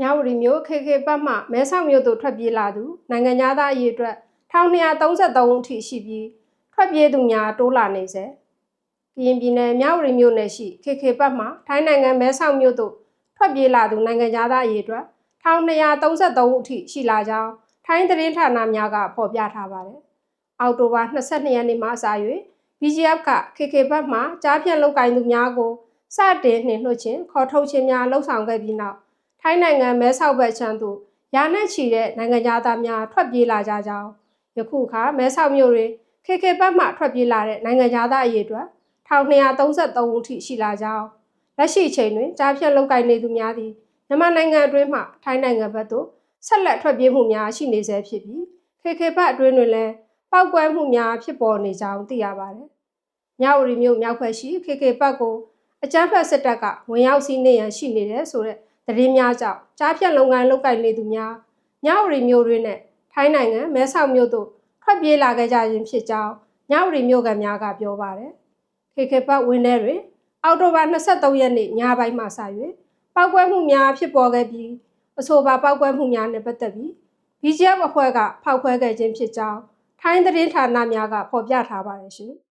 မြဝတီမြို့ခေခေပတ်မှမဲဆောက်မြို့သို့ထွက်ပြေးလာသူနိုင်ငံသားအရေးအတွက်1233ဦးထိရှိပြီးထွက်ပြေးသူများတိုးလာနေစေ။ကရင်ပြည်နယ်မြဝတီမြို့နယ်ရှိခေခေပတ်မှထိုင်းနိုင်ငံမဲဆောက်မြို့သို့ထွက်ပြေးလာသူနိုင်ငံသားအရေးအတွက်1233ဦးထိရှိလာကြောင်းထိုင်းသတင်းဌာနများကဖော်ပြထားပါတယ်။အောက်တိုဘာ22ရက်နေ့မှစ၍ BGF ကခေခေပတ်မှကြားဖြတ်လုတ်ကင်သူများကိုစတင်နှင်လွှတ်ခြင်းခေါ်ထုတ်ခြင်းများလှုံ့ဆော်ခဲ့ပြီးနောက် ထိုင်းနိုင်ငံမဲဆောက်ဘက်ချမ်းသို့ရာနဲ့ချီတဲ့နိုင်ငံသားများထွက်ပြေးလာကြကြောင်းယခုအခါမဲဆောက်မြို့တွင်ခေခေပတ်မှထွက်ပြေးလာတဲ့နိုင်ငံသားအရေးအတွက်1233ဦးထိရှိလာကြောင်းလက်ရှိချိန်တွင်ကြားဖြတ်လုတ်ကင်နေသူများသည်မြန်မာနိုင်ငံအတွင်းမှထိုင်းနိုင်ငံဘက်သို့ဆက်လက်ထွက်ပြေးမှုများရှိနေဆဲဖြစ်ပြီးခေခေပတ်အတွင်းတွင်လည်းပောက်ကွဲမှုများဖြစ်ပေါ်နေကြောင်းသိရပါတယ်။မြဝတီမြို့မြောက်ဘက်ရှိခေခေပတ်ကိုအကြမ်းဖက်စစ်တပ်ကဝင်ရောက်စီးနေရန်ရှိနေတယ်ဆိုတဲ့ သတင်းများကြောင့်ကြားဖြတ်လုပ်ငန်းလုပ်ကိုင်နေသူများညဝရီမျိုးတွေနဲ့ထိုင်းနိုင်ငံမဲဆောက်မြို့သို့ထွက်ပြေးလာခဲ့ကြခြင်းဖြစ်ကြောင်းညဝရီမြို့ကများကပြောပါတယ်။ခေခေပတ်ဝင်းထဲတွင် အောက်တိုဘာ23ရက်နေ့ညပိုင်းမှစ၍ပောက်ကွဲမှုများဖြစ်ပေါ်ခဲ့ပြီးအဆိုပါပောက်ကွဲမှုများနဲ့ပတ်သက်ပြီး BGF အဖွဲ့ကဖောက်ခွဲခဲ့ခြင်းဖြစ်ကြောင်းထိုင်းသတင်းဌာနများကဖော်ပြထားပါတယ်ရှင်။